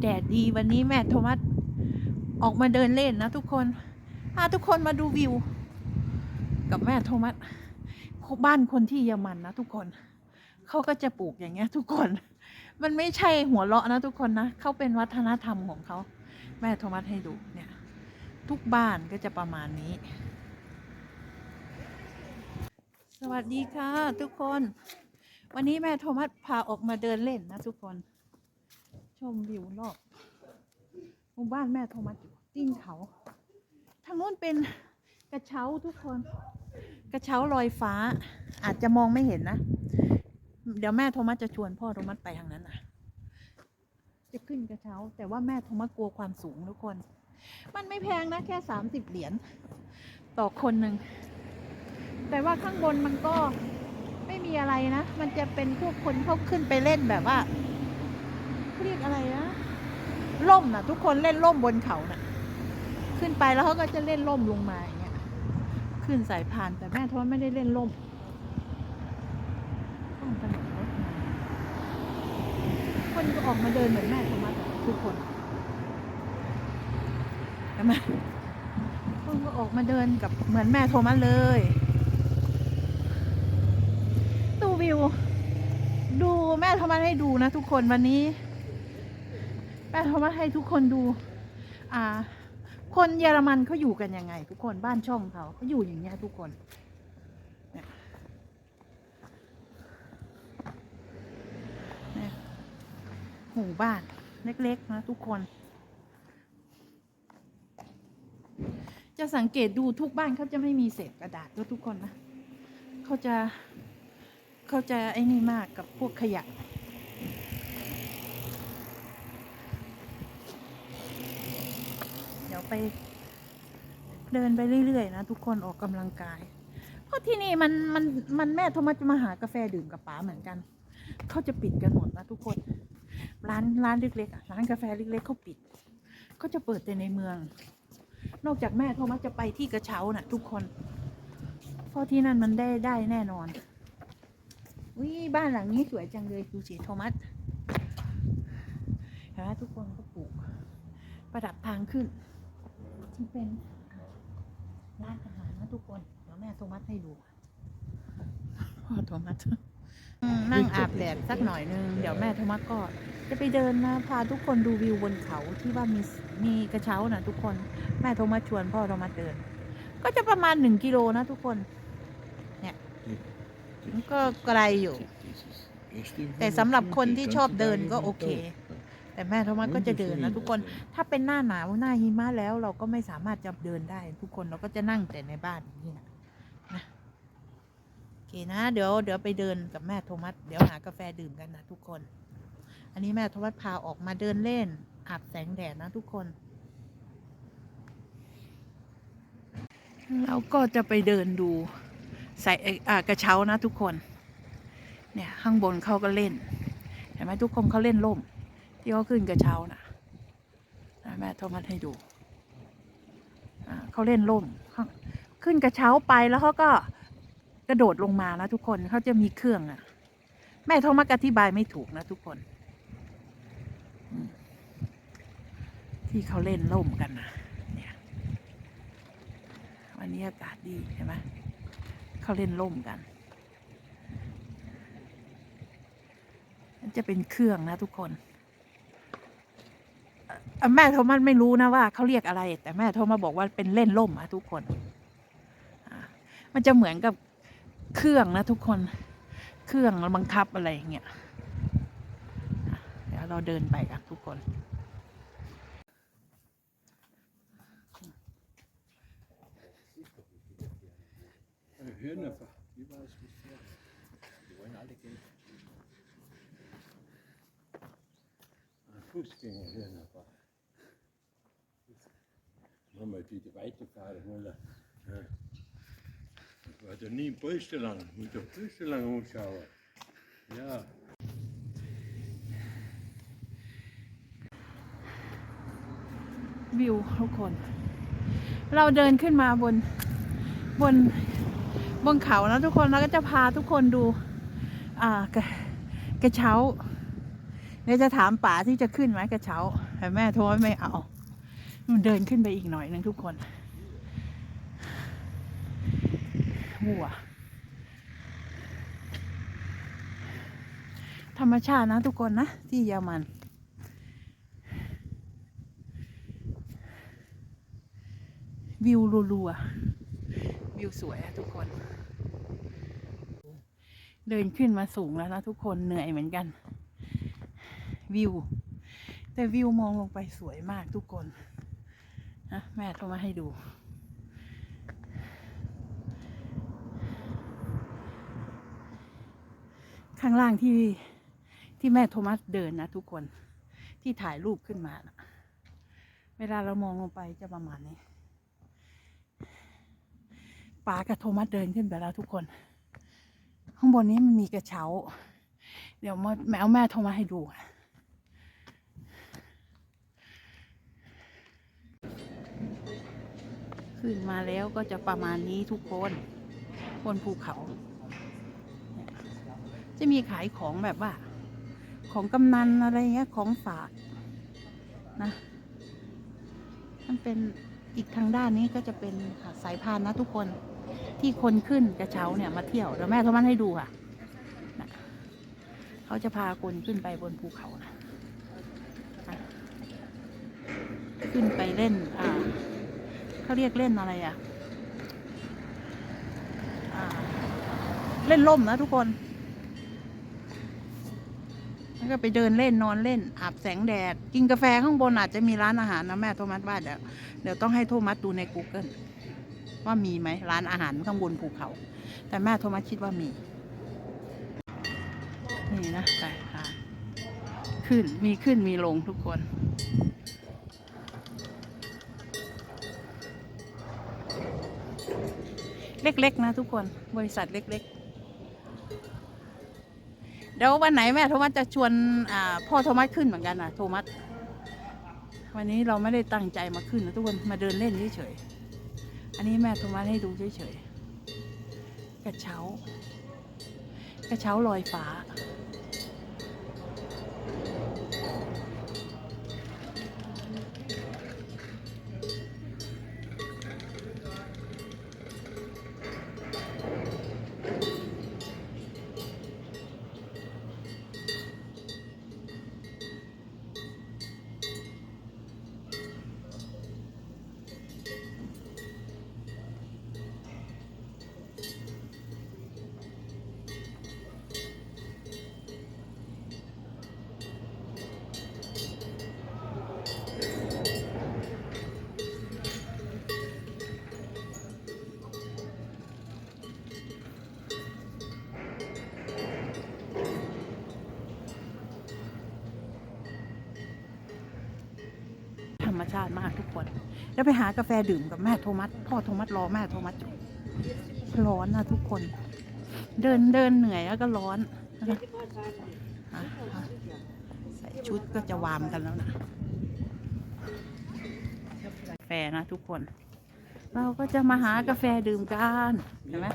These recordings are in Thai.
แดดดีวันนี้แม่โทมัสออกมาเดินเล่นนะทุกคนพาทุกคนมาดูวิว กับแม่โทมัสบ้านคนที่เยอรมันนะทุกคน เขาก็จะปลูกอย่างเงี้ย ทุกคน มันไม่ใช่หัวเราะนะทุกคนนะเขาเป็นวัฒนธรรมของเขา แม่โทมัสให้ดูเนี่ย ทุกบ้านก็จะประมาณนี้ สวัสดีค่ะ ทุกคน วันนี้แม่โทมัสพาออกมาเดินเล่นนะทุกคน มวิวรอบหมู่บ้านแม่โทมัสอยู่ตีนเขาทางนู้นเป็นกระเช้าทุกคน กระเช้าลอยฟ้า อาจจะมองไม่เห็นนะ เดี๋ยวแม่โทมัสจะชวนพ่อโทมัสไปทางนั้นนะจะขึ้นกระเช้า แต่ว่าแม่โทมัสกลัวความสูงทุกคน มันไม่แพงนะ แค่สามสิบเหรียญต่อคนหนึ่งแต่ว่าข้างบนมันก็ไม่มีอะไรนะ มันจะเป็นพวกคนเขาขึ้นไปเล่นแบบว่า เรียกอะไรนะล่มนะทุกคนเล่นล่มบนเขาน่ะ ขึ้นไปแล้วเขาก็จะเล่นล่มลงมาอย่างเงี้ยขึ้นสายพานแต่แม่โทษไม่ได้เล่นล่มข้ามถนนรถมาคนก็ออกมาเดินเหมือนแม่โทมัสอะทุกคนเห็นไหมคนก็ออกมาเดินกับเหมือนแม่โทมัสเลยดูวิว ดูแม่โทมัสให้ดูนะทุกคนวันนี้ แม่โทมัสให้ทุกคนดู อ่า คนเยอรมันเขาอยู่กันยังไง ทุกคนบ้านช่องเขาเขาอยู่อย่างเงี้ยทุกคนหมู่บ้าน เล็ก ๆ นะ ทุกคน จะสังเกตดูทุกบ้านเขาจะไม่มีเศษกระดาษด้วยทุกคนนะเขาจะเขาจะไอ้นี่มากกับพวกขยะ เดี๋ยว ไป เดินไปเรื่อยๆนะทุกคนออกกำลังกาย เพราะที่นี่มันมันมันแม่โทมัสจะมาหากาแฟดื่มกับป๋าเหมือนกันเขาจะปิดกันหมดนะทุกคน ร้านร้านเล็กๆอะร้านกาแฟเล็กๆเขาปิดเขาจะเปิดแต่ในเมือง นอกจากแม่โทมัสจะไปที่กระเช้าน่ะ ทุกคนเพราะที่นั่นมันได้ได้แน่นอนวิบ้านหลังนี้สวยจังเลยดูสิโทมัสเห็นไหมทุกคนก็ปลูก ประดับทางขึ้น ที่เป็นร้านอาหารนะทุกคนเดี๋ยวแม่โทมัสให้ดูพ่อโทมัสอืมนั่งอาบแดดสักหน่อยนึง เดี๋ยวแม่โทมัสก็ จะไปเดินนะพาทุกคนดูวิวบนเขาที่ว่ามีมีกระเช้านะทุกคนแม่โทมัสชวนพ่อโทมัสเดิน ก็จะประมาณหนึ่งกิโลนะทุกคน เนี่ยมันก็ไกลอยู่ แต่สำหรับคนที่ชอบเดินก็โอเค แต่แม่โทมัสก็จะเดินนะทุกคน ถ้าเป็นหน้าหนาวหน้าหิมะแล้วเราก็ไม่สามารถจะเดินได้ ทุกคนเราก็จะนั่งแต่ในบ้านนี่นะนะโอเคนะ เดี๋ยวเดี๋ยวไปเดินกับแม่โทมัสเดี๋ยวหากาแฟดื่มกันนะทุกคน อันนี้แม่โทมัสพาออกมาเดินเล่นอาบแสงแดดนะทุกคน เราก็จะไปเดินดูใส่เอ่ออ่ากระเช้านะทุกคน เนี่ยข้างบนเขาก็เล่นเห็นไหมทุกคนเขาเล่นล่ม ที่เขาขึ้นกระเช้านะนะแม่โทมัสให้ดูเขาเล่นล่มขึ้นกระเช้าไปแล้วเขาก็กระโดดลงมานะทุกคนเขาจะมีเครื่องอะแม่โทมัสอธิบายไม่ถูกนะทุกคน ที่เขาเล่นล่มกันนะเนี่ยวันนี้อากาศดีเห็นไหมเขาเล่นล่มกันจะเป็นเครื่องนะทุกคน แม่โทมัสไม่รู้นะว่าเขาเรียกอะไร แต่แม่โทมัสบอกว่าเป็นเล่นล่มอะทุกคนมันจะเหมือนกับเครื่องนะทุกคน เครื่องบังคับอะไรอย่างเงี้ยเดี๋ยวเราเดินไปกันทุกคน Hühnerfer, überall die, die weiterfahren wollen. Ja. Ich war da nie im Polsterlang, muss doch Polsterlang anschauen. Ja. วิวทุกคนเราเดินขึ้นมาบนบนบนเขาแล้วทุกคนเราก็จะพาทุกคนดู อ่ากระกระเช้าเดี๋ยวจะถามป๋าที่จะขึ้นไหมกระเช้าแต่แม่โทรไม่เอา มันเดินขึ้นไปอีกหน่อยหนึงทุกคนวัวธรรมชาตินะทุกคนนะ ที่เยอรมัน วิวรัวๆวิวสวยอะทุกคน เดินขึ้นมาสูงแล้วนะทุกคนเหนื่อยเหมือนกัน วิว แต่วิวมองลงไปสวยมากทุกคน นะแม่โทรมาให้ดูข้างล่างที่ที่แม่โทมัสเดินนะทุกคนที่ถ่ายรูปขึ้นมานะเวลาเรามองลงไปจะประมาณนี้ป๋ากับโทมัสเดินขึ้นไปแล้วทุกคน ข้างบนนี้มันมีกระเช้า เดี๋ยวมาแมวแม่โทรมาให้ดู ขึ้นมาแล้วก็จะประมาณนี้ทุกคนบนภูเขา จะมีขายของแบบว่า ของกำนันอะไรเงี้ยของฝากนะมันเป็นอีกทางด้านนี้ก็จะเป็นสายพานนะทุกคนที่คนขึ้นกระเช้าเนี่ยมาเที่ยวเดี๋ยวแม่ทมันให้ดูค่ะนะเขาจะพาคนขึ้นไปบนภูเขานะขึ้นไปเล่นอ่า เขาเรียกเล่นอะไรอะอ่าเล่นล่มนะทุกคน แล้วก็ไปเดินเล่นนอนเล่น อาบแสงแดด กินกาแฟข้างบนอาจจะมีร้านอาหารนะแม่โทมัสว่าเดี๋ยวเดี๋ยวต้องให้โทมัสดูใน Google ว่ามีไหมร้านอาหารข้างบนภูเขา แต่แม่โทมัสคิดว่ามี นี่นะสายพานขึ้นมีขึ้นมีลงทุกคน เล็ก ๆ นะทุกคนบริษัทเล็ก ๆ เดี๋ยววันไหนแม่โทมัสจะชวนอ่าพ่อโทมัสขึ้นเหมือนกันนะโทมัสวันนี้เราไม่ได้ตั้งใจมาขึ้นนะทุกคนมาเดินเล่นเฉยๆอันนี้แม่โทมัสให้ดูเฉยๆกระเช้า กระเช้าลอยฟ้า รรมชาติมากทุกคน แล้วไปหากาแฟดื่มกับแม่โทมัสพ่อโทมัสรอแม่โทมัสอยู่ร้อนนะทุกคน เดินเดินเหนื่อยแล้วก็ร้อนใส่ชุดก็จะวามกันแล้วนะกาแฟนะทุกคน เราก็จะมาหากาแฟดื่มกันเห็นไหม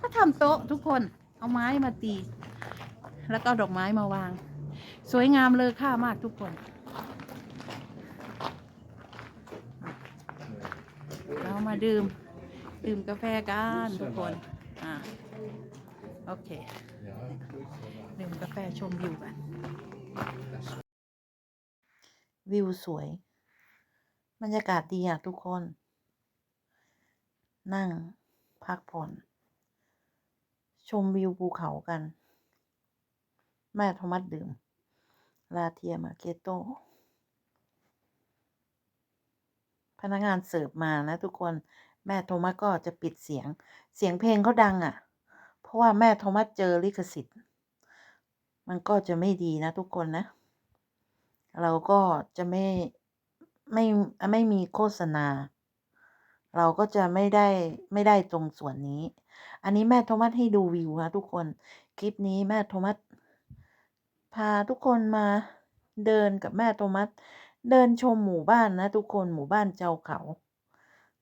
ก็ทำโต๊ะทุกคนเอาไม้มาตี แล้วก็ดอกไม้มาวาง สวยงามเลอค่ามากทุกคน เรามาดื่ม ดื่มกาแฟกันทุกคน อ่า โอเค ดื่มกาแฟชมวิวกัน วิวสวย บรรยากาศดีอะทุกคน นั่งพักผ่อน ชมวิวภูเขากัน แม่โทมัสดื่มลาเทียมาเกโต พนักงานเสิร์ฟมานะทุกคนแม่โทมัสก็จะปิดเสียง เสียงเพลงเขาดังอะ่ะ เพราะว่าแม่โทมัสเจอลิขสิทธิ์ มันก็จะไม่ดีนะทุกคนนะ เราก็จะไม่ไม่ไม่มีโฆษณา เราก็จะไม่ได้ไม่ได้ตรงส่วนนี้ อันนี้แม่โทมัสให้ดูวิวนะทุกคน คลิปนี้แม่โทมัสพาทุกคนมาเดินกับแม่โทมัส เดินชมหมู่บ้านนะทุกคนหมู่บ้านเจ้าเขา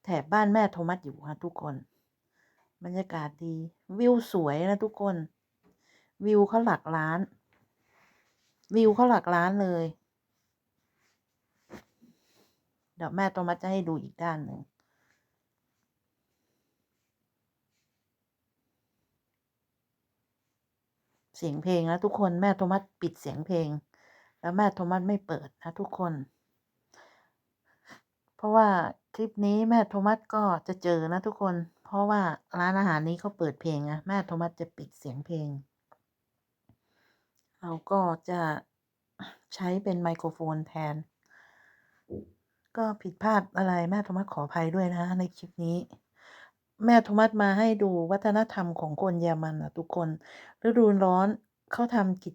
แถบบ้านแม่โทมัสอยู่ฮะทุกคน บรรยากาศดี วิวสวยนะทุกคน วิวเขาหลักล้าน วิวเขาหลักล้านเลย เดี๋ยวแม่โทมัสจะให้ดูอีกด้านหนึ่งเสียงเพลงนะทุกคนแม่โทมัสปิดเสียงเพลง แล้วแม่โทมัสไม่เปิดนะทุกคน เพราะว่าคลิปนี้แม่โทมัสก็จะเจอนะทุกคน เพราะว่าร้านอาหารนี้เขาเปิดเพลงนะแม่โทมัสจะปิดเสียงเพลง เราก็จะใช้เป็นไมโครโฟนแทน ก็ผิดพลาดอะไรแม่โทมัสขออภัยด้วยนะ ในคลิปนี้แม่โทมัสมาให้ดูวัฒนธรรมของคนเยอรมันนะทุกคน ฤดูร้อนเขาทำกิจ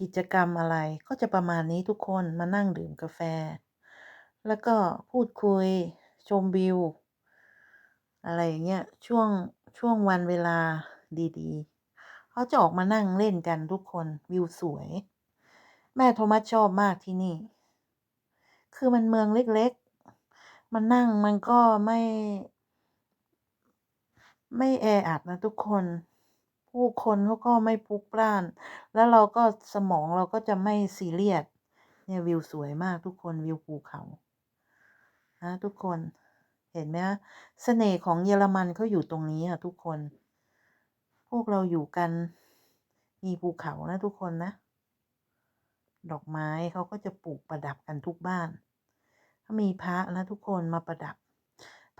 กิจกรรมอะไร ก็จะประมาณนี้ทุกคนมานั่งดื่มกาแฟ แล้วก็พูดคุยชมวิว อะไรอย่างเงี้ยช่วงช่วงวันเวลาดีๆเขาจะออกมานั่งเล่นกันทุกคนวิวสวย แม่โทมัสชอบมากที่นี่ คือมันเมืองเล็กๆ มันนั่งมันก็ไม่ ไม่แออัดนะทุกคนผู้คนเขาก็ไม่พลุกพล่าน แล้วเราก็สมองเราก็จะไม่ซีเรียส เนี่ยวิวสวยมากทุกคนวิวภูเขา นะทุกคนเห็นไหมฮะเสน่ห์ของเยอรมันเขาอยู่ตรงนี้อะทุกคน พวกเราอยู่กัน มีภูเขานะทุกคนนะ ดอกไม้เขาก็จะปลูกประดับกันทุกบ้านถ้ามีพระนะทุกคนมาประดับ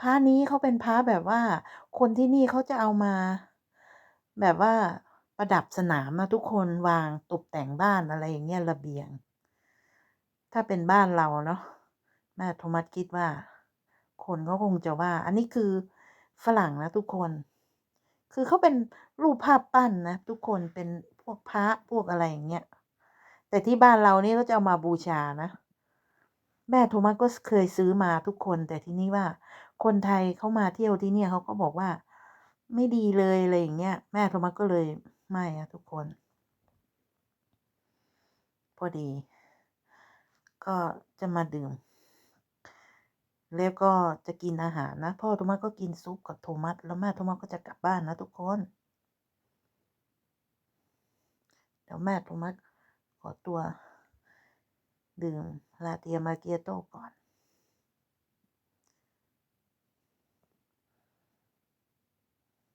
พระนี้เขาเป็นพระแบบว่า คนที่นี่เขาจะเอามา แบบว่าประดับสนามนะทุกคนวางตกแต่งบ้านอะไรอย่างเงี้ยระเบียง ถ้าเป็นบ้านเราเนาะ แม่โทมัสคิดว่า คนเขาคงจะว่า อันนี้คือฝรั่งนะทุกคน คือเขาเป็นรูปภาพปั้นนะทุกคนเป็นพวกพระพวกอะไรอย่างเงี้ย แต่ที่บ้านเรานี่ก็จะเอามาบูชานะ แม่โทมัสก็เคยซื้อมาทุกคน แต่ที่นี่ว่า คนไทยเขามาเที่ยวที่เนี่ยเขาก็บอกว่า ไม่ดีเลยอะไรอย่างเงี้ย แม่โทมัสก็เลยไม่อะทุกคน พอดี ก็จะมาดื่ม แล้วก็จะกินอาหารนะ พ่อโทมัสก็กินซุปกับโทมัสแล้วแม่โทมัสก็จะกลับบ้านนะทุกคนเดี๋ยวแม่โทมัสขอตัว ดื่มลาเตียมาเกียโต้ก่อน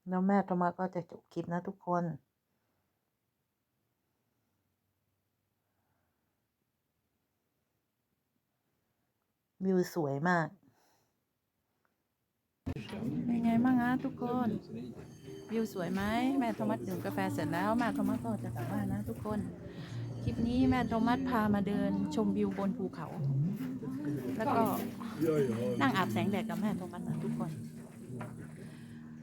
แล้วแม่โทมัสก็จะจบคลิปนะทุกคนวิวสวยมาก เป็นไงบ้างอะทุกคน วิวสวยไหมแม่โทมัสดื่มกาแฟเสร็จแล้วแม่โทมัสก็จะกลับบ้านนะทุกคน คลิปนี้แม่โทมัสพามาเดินชมวิวบนภูเขา แล้วก็นั่งอาบแสงแดดกับแม่โทมัสนะทุกคน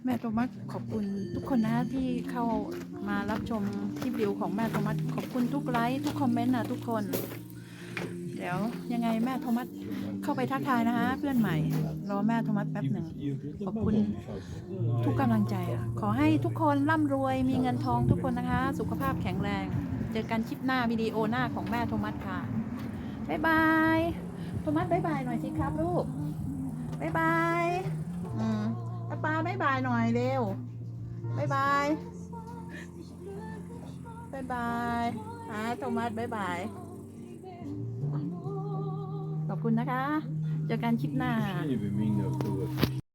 แม่โทมัสขอบคุณทุกคนนะที่เข้ามารับชมคลิปวิวของแม่โทมัสขอบคุณทุกไลค์ทุกคอมเมนต์นะทุกคน เดี๋ยวยังไงแม่โทมัส เข้าไปทักทายนะคะเพื่อนใหม่ รอแม่โทมัสแป๊บหนึ่งขอบคุณทุกกำลังใจอะ ขอให้ทุกคนร่ำรวยมีเงินทองทุกคนนะคะ สุขภาพแข็งแรง เจอกันคลิปหน้าวิดีโอหน้าของแม่โทมัสค่ะบ๊ายบายโทมัสบ๊ายบายหน่อยสิครับลูกบ๊ายบายอืมป้าบ๊ายบายหน่อยเร็วบ๊ายบายบ๊ายบายฮะโทมัสบ๊ายบายขอบ คุณนะคะ เจอกันคลิปหน้า Even mean that to it.